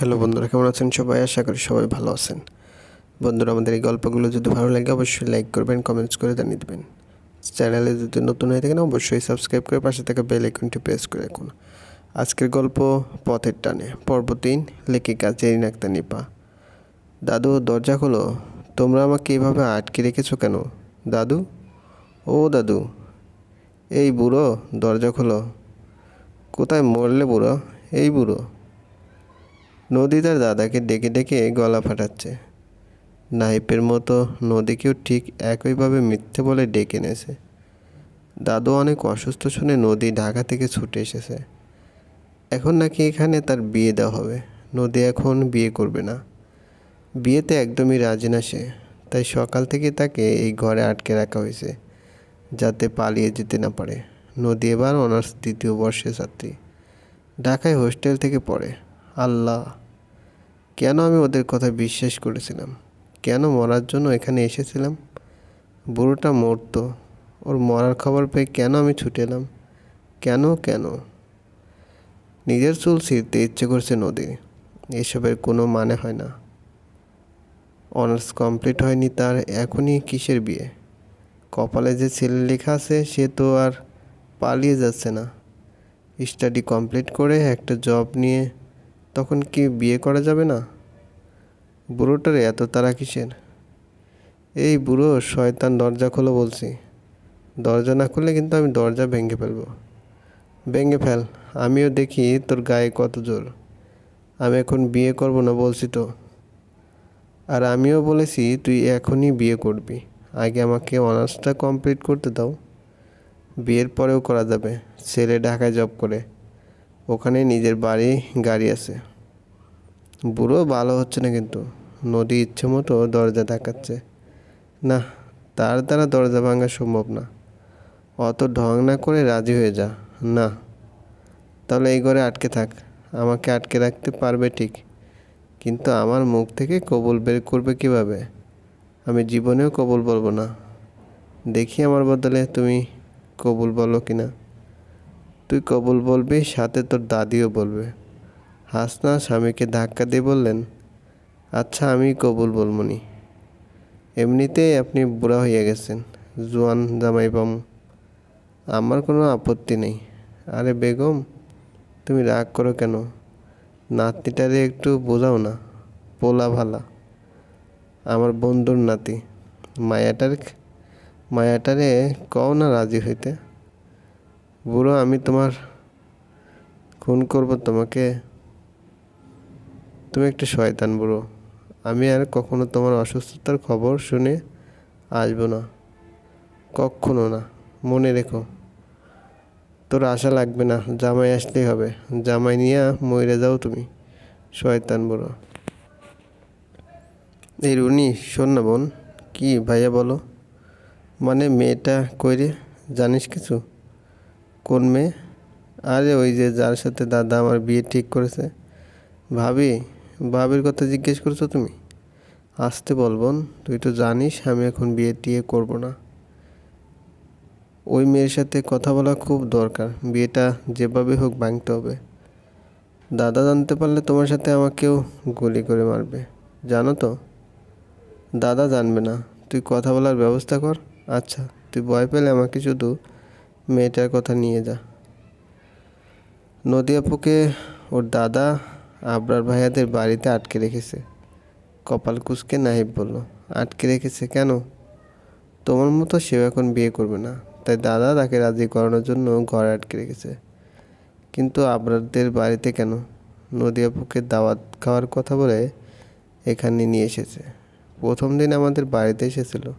Hello বন্ধুরা, কেমন আছেন সবাই? আশা করি সবাই ভালো আছেন। বন্ধুরা, আমাদের এই গল্পগুলো যদি ভালো লাগে, অবশ্যই লাইক করবেন কমেন্টস করে জানিয়ে দেবেন। চ্যানেলে যদি নতুন হয়ে থাকেন, অবশ্যই সাবস্ক্রাইব করে পাশে থাকা বেল আইকনটি প্রেস করে রাখুন। আজকের গল্প পথের টানে, পর্ব তিন, লেখিকা জেরিন আক্তার নিপা। দাদু, দরজা খোলো। তোমরা আমাকে এভাবে আটকে রেখেছো কেন? দাদু? ও দাদু, এই বুড়ো, দরজা খোলো। কোথায় মরলে বুড়ো? এই বুড়ো। নদী তার দাদাকে ডেকে ডেকে গলা ফাটাচ্ছে। নাইপের মতো নদীকেও ঠিক একইভাবে মিথ্যে বলে ডেকে এনেছে। দাদু অনেক অসুস্থ শুনে নদী ঢাকা থেকে ছুটে এসেছে। এখন নাকি এখানে তার বিয়ে দেওয়া হবে। নদী এখন বিয়ে করবে না। বিয়েতে একদমই রাজি না সে। তাই সকাল থেকে তাকে এই ঘরে আটকে রাখা হয়েছে, যাতে পালিয়ে যেতে না পারে। নদী এবার অনার্স দ্বিতীয় বর্ষের ছাত্রী। ঢাকায় হোস্টেল থেকে পড়ে। আল্লাহ। কেন আমি ওদের কথা বিশ্বাস করেছিলাম? কেন মরার জন্য এখানে এসেছিলাম? বুড়োটা মরতো। ওর মরার খবর পেয়ে কেন আমি ছুটে এলাম? কেন কেন? নিজের চুল ছিঁড়তে ইচ্ছে করছে নদী। এসবের কোনো মানে হয় না। অনার্স কমপ্লিট হয়নি তার, এখনই কিসের বিয়ে? কপালে যে ছেলে লেখা আছে, সে তো আর পালিয়ে যাচ্ছে না। স্টাডি কমপ্লিট করে একটা জব নিয়ে তখন কি বিয়ে করা যাবে না? বুড়োটার এত তারা কিসের? এই বুড়ো শয়তান দরজা খোলো বলছি। দরজা না খুললে কিন্তু আমি দরজা ভেঙে ফেলব। ভেঙে ফেল, আমিও দেখি তোর গায়ে কত জোর। আমি এখন বিয়ে করব না বলছি তো। আর আমিও বলেছি তুই এখনই বিয়ে করবি। আগে আমাকে অনার্সটা কমপ্লিট করতে দাও। বিয়ের পরেও করা যাবে। ছেলে ঢাকায় জব করে। ওখানে নিজের বাড়ি, গাড়ি আছে। বুড়ো ভালো হচ্ছে না কিন্তু। নদী ইচ্ছে মতো দরজা ধাকাচ্ছে না, তার দ্বারা দরজা ভাঙা সম্ভব না। অত ঢং না করে রাজি হয়ে যা। না। তাহলে এই ঘরে আটকে থাক। আমাকে আটকে রাখতে পারবে ঠিক। কিন্তু আমার মুখ থেকে কবুল বের করবে কীভাবে? আমি জীবনেও কবুল বলব না। দেখি আমার বদলে তুমি কবুল বলো কি না তুই কবুল বলবি, সাথে তোর দাদিও বলবে। হাসনা স্বামীকে ধাক্কা দিয়ে বললেন আচ্ছা আমি কবুল বলমনি। এমনিতেই আপনি বুড়া হয়ে গেছেন, জোয়ান জামাই পাম আমার কোনো আপত্তি নেই। আরে বেগম, তুমি রাগ করো কেন? নাতনিটারে একটু বোঝাও না, পোলা ভালা। আমার বন্ধুর নাতি, মায়াটার, মায়াটারে কও না রাজি হইতে। বুড়ো, আমি তোমার খুন করব তোমাকে। তুমি একটা শয়তান বুড়ো। আমি আর কখনো তোমার অসুস্থতার খবর শুনে আসব না। কখনো না। মনে রেখো। তোর আশা লাগবে না। জামাই আসলেই হবে। জামাই নিয়ে মরে যাও তুমি, শয়তান বুড়ো। এই রুনি, শোন না বোন। কী ভাইয়া বলো? মানে মেয়েটা কইরে, জানিস কিছু? কোন মেয়ে? আরে ওই যে যার সাথে দাদা আমার বিয়ে ঠিক করেছে। ভাবি, ভাবির কথা জিজ্ঞেস করছ তুমি? আসতে বলবন তুই তো জানিস আমি এখন বিয়ে টিয়ে করব না। ওই মেয়ের সাথে কথা বলা খুব দরকার, বিয়েটা যেভাবে হোক ভাঙতে হবে। দাদা জানতে পারলে তোমার সাথে আমাকেও গুলি করে মারবে, জানো তো? দাদা জানবে না, তুই কথা বলার ব্যবস্থা কর। আচ্ছা তুই ভয় পেলে আমাকে শুধু মেয়েটার কথা নিয়ে যা। নদিয়াপুকে ওর দাদা আবরার ভাইয়াদের বাড়িতে আটকে রেখেছে। কপাল কুচকে নাহিব বলল, আটকে রেখেছে কেন? তোমার মতো সেও এখন বিয়ে করবে না। তাই দাদা তাকে রাজি করানোর জন্য ঘরে আটকে রেখেছে। কিন্তু আবরারদের বাড়িতে কেন? নদিয়াপুকে দাওয়াত খাওয়ার কথা বলে এখানে নিয়ে এসেছে। প্রথম দিন আমাদের বাড়িতে এসেছিল।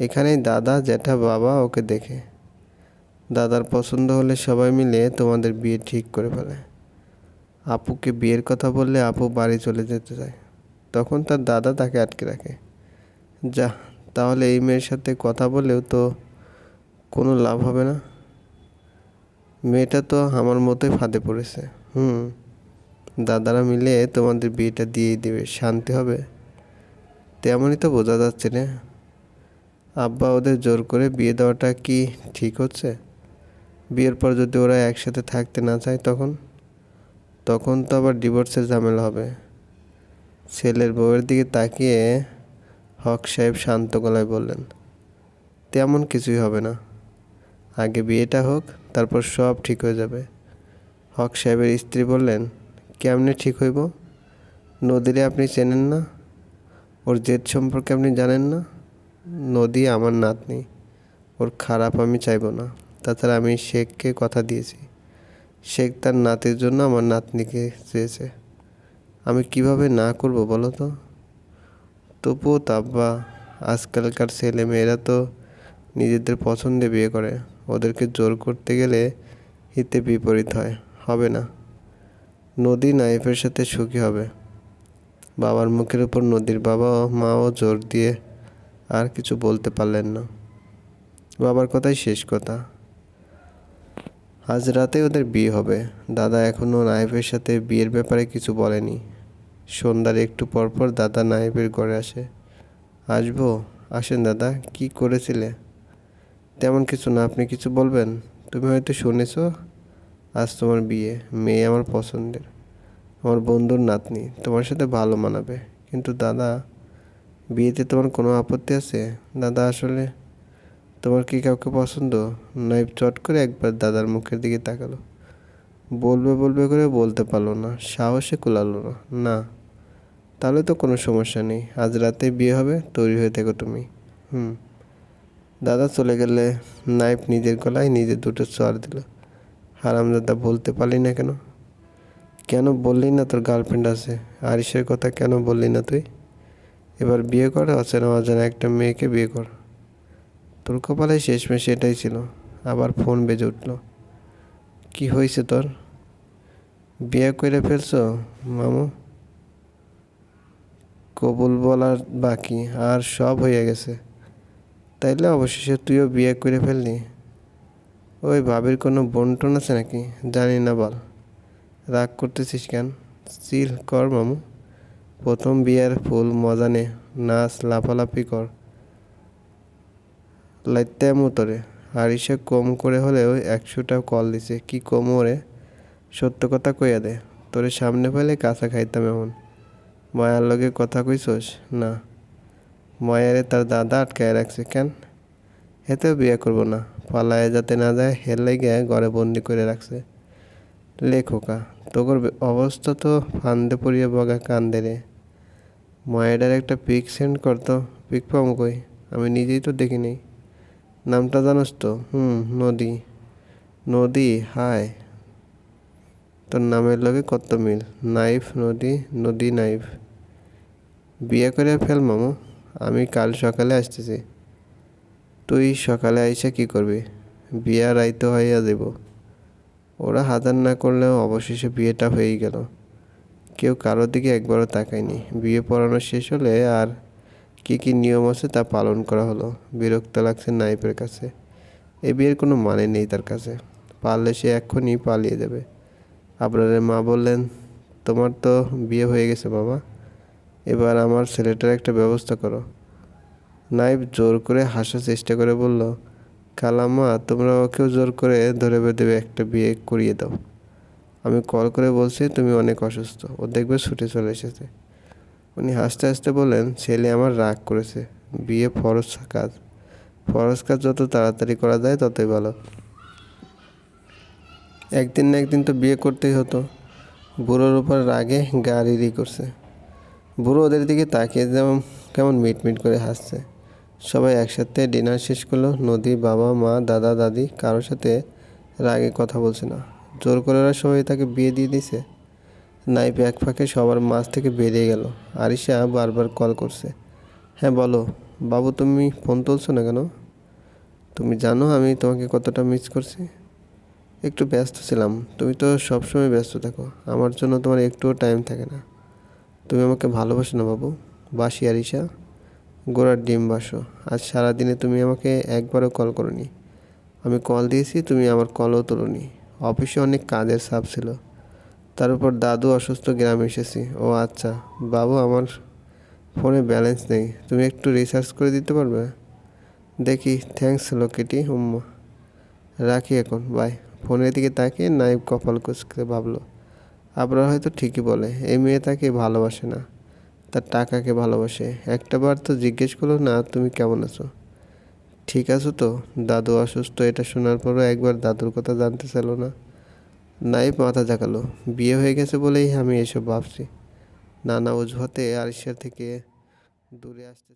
এখানেই দাদা, জ্যাঠা, বাবা ওকে দেখে দাদার পছন্দ হলে সবাই মিলে তোমাদের বিয়ে ঠিক করে ফেলে। আপুকে বিয়ের কথা বললে আপু বাড়ি চলে যেতে চায়। তখন তার দাদা তাকে আটকে রাখে। যা, তাহলে এই মেয়ের সাথে কথা বলেও তো কোনো লাভ হবে না। মেয়েটা তো আমার মতোই ফাঁদে পড়েছে। হুম, দাদারা মিলে তোমাদের বিয়েটা দিয়েই দেবে, শান্তি হবে। তেমনই তো বোঝা যাচ্ছে না। আব্বা ওদের জোর করে বিয়ে দেওয়াটা কি ঠিক হচ্ছে? বিয়ের পর যদি ওরা একসাথে থাকতে না চায় তখন? তখন তো আবার ডিভোর্সের ঝামেলা হবে। ছেলের বউয়ের দিকে তাকিয়ে হক সাহেব শান্ত গলায় বললেন, তেমন কিছুই হবে না। আগে বিয়েটা হোক, তারপর সব ঠিক হয়ে যাবে। হক সাহেবের স্ত্রী বললেন, কেমনে ঠিক হইব? নদীরে আপনি চেনেন না? ওর জেদ সম্পর্কে আপনি জানেন না? নদী আমার নাতনি। ওর খারাপ আমি চাইব না। তাছাড়া আমি শেখকে কথা দিয়েছি। শেখ তার নাতির জন্য আমার নাতনিকে চেয়েছে। আমি কীভাবে না করব বলো তো? তবুও তাব্বা আজকালকার ছেলে মেয়েরা তো নিজেদের পছন্দে বিয়ে করে। ওদেরকে জোর করতে গেলে হিতে বিপরীত হয়, হবে না। নদী নাইফের সাথে সুখী হবে। বাবার মুখের উপর নদীর বাবা ও মাও জোর দিয়ে আর কিছু বলতে পারলেন না। বাবার কথাই শেষ কথা। আজ রাতে ওদের বিয়ে হবে। দাদা এখনও নাইফের সাথে বিয়ের ব্যাপারে কিছু বলেনি। সন্ধ্যার একটু পরপর দাদা নাইফের ঘরে আসে। আসব? আসেন দাদা, কি করেছিলে? তেমন কিছু না, আপনি কিছু বলবেন? তুমি হয়তো শুনেছ, আজ তোমার বিয়ে। মেয়ে আমার পছন্দের। আমার বন্ধুর নাতনি, তোমার সাথে ভালো মানাবে। কিন্তু দাদা, বিয়েতে তোমার কোনো আপত্তি আছে? দাদা আসলে তোমার কি কাউকে পছন্দ? নাইব চট করে একবার দাদার মুখের দিকে তাকালো। বলবে বলবে করে বলতে পারল না, সাহসে কুলালো না। না, তাহলে তো কোনো সমস্যা নেই, আজ রাতে বিয়ে হবে, তৈরি হয়ে থেকো তুমি। হুম। দাদা চলে গেলে নাইফ নিজের গলায় নিজের দুটো চর দিল। হারামদাদা বলতে পারলি না কেন? কেন বললি না তোর গার্লফ্রেন্ড আছে? আরিসের কথা কেন বললি না তুই? এবার বিয়ে কর, অচেনা অজানা একটা মেয়েকে বিয়ে কর। তোর কপালে শেষমেশ এটাই ছিল। আবার ফোন বেজে উঠল। কি হয়েছে তোর? বিয়ে করে ফেলছো, মামু? কবুল বলার বাকি, আর সব হয়ে গেছে। তাইলে অবশেষে তুইও বিয়ে করে ফেললি? ওই ভাবির কোনো বন্টন আছে নাকি? জানি না বল। রাগ করতেছিস কেন? চিল কর, মামু। প্রথম বিয়ের ফুল মজা নে, নাচ লাফালাফি কর। লাইতে মুতরে। আরিসা কম করে হলেও একশোটা কল দিছে। কি কম ওরে? সত্য কথা কইয়া দে। তোরে সামনে পেলে কাঁচা খাইতাম এমন। মায়ার লগে কথা কইছস? না। মায়ারে তার দাদা আটকায় রাখছে কেন? হেতেও বিয়ে করব না। পালায় যাতে না যায় হেলে গিয়ে ঘরে বন্দি করে রাখছে। লেখোকা তোর অবস্থা তো ফান্দে পড়িয়ে বগা কান্দে রে। ময়েডার একটা পিক সেন্ড করতো পিক পাম কই? আমি নিজেই তো দেখি নেই নামটা জানোস তো? হুম, নদী। নদী, হায়। তোর নামের লগে কত মিল? নাইফ, নদী নদী, নাইফ। বিয়ে করে ফেল মামু, আমি কাল সকালে আসতেছি। তুই সকালে আইসা কি করবি? বিয়া রাইতে হইয়া দেব ওরা হাজার না করলেও অবশেষে বিয়েটা হয়েই গেল। কেউ কারোর দিকে একবারও তাকায়নি। বিয়ে পড়ানো শেষ হলে আর কী কী নিয়ম আছে তা পালন করা হলো। বিরক্ত লাগছে নাইফের কাছে। এ বিয়ের কোনো মানে নেই তার কাছে। পারলে সে এক্ষুনি পালিয়ে যাবে। আপনারের মা বললেন, তোমার তো বিয়ে হয়ে গেছে বাবা। এবার আমার ছেলেটার একটা ব্যবস্থা করো। নাইফ জোর করে হাসার চেষ্টা করে বলল খালাম্মা তোমরা ওকেও জোর করে ধরে বেঁধে একটা বিয়ে করিয়ে দাও। আমি কল করে বলছি, তুমি অনেক অসুস্থ। ও দেখবে ছুটে চলে এসেছে। উনি হাসতে হাসতে বললেন, ছেলে আমার রাগ করেছে, বিয়ে ফরজ কাজ। ফরজ কাজ যত তাড়াতাড়ি করা যায় ততই ভালো। একদিন না একদিন তো বিয়ে করতেই হতো। বুড়োর উপর রাগে গাড়িরই করছে। বুড়ো ওদের দিকে তাকিয়ে যেমন, কেমন মিট মিট করে হাসছে। সবাই একসাথে ডিনার শেষ করল। নদী বাবা, মা, দাদা, দাদি কারোর সাথে রাগে কথা বলছে না। জোর করে ওরা সবাই তাকে বিয়ে দিয়ে দিছে নাইপ এক ফাঁকে সবার মাছ থেকে বেরিয়ে গেল। আরিশা বারবার কল করছে। হ্যাঁ বলো। বাবু, তুমি ফোন তুলছো না কেন? তুমি জানো আমি তোমাকে কতটা মিস করছি? একটু ব্যস্ত ছিলাম। তুমি তো সবসময় ব্যস্ত থাকো। আমার জন্য তোমার একটুও টাইম থাকে না। তুমি আমাকে ভালোবাসো না, বাবু। বাসি, আরিশা। গোড়ার ডিম বাসো। আজ সারাদিনে তুমি আমাকে একবারও কল করনি। আমি কল দিয়েছি, তুমি আমার কলও তোলোনি। অফিসে অনেক কাজের চাপ ছিল। তার উপর দাদু অসুস্থ গ্রামে এসেছি। ও আচ্ছা বাবু আমার ফোনে ব্যালেন্স নেই, তুমি একটু রিসার্চ করে দিতে পারবে? দেখি থ্যাংকস লোকেটি উম্মা রাখি এখন, বাই। ফোনের দিকে তাকিয়ে নাইব কপাল কুচকে ভাবলো। আপনারা হয়তো ঠিকই বলে, এই মেয়ে তাকে ভালোবাসে না, তার টাকাকে ভালোবাসে। একটাবার তো জিজ্ঞেস করল, না, তুমি কেমন আছো? ঠিক আছো তো? দাদু অসুস্থ, এটা শোনার পরও একবার দাদুর কথা জানতে চাইলো না। নাইব মাথা জাগালো বিয়ে হয়ে গেছে বলেই আমি এসব ভাবছি। নানা অজুহাতে আরিশার থেকে দূরে আসতে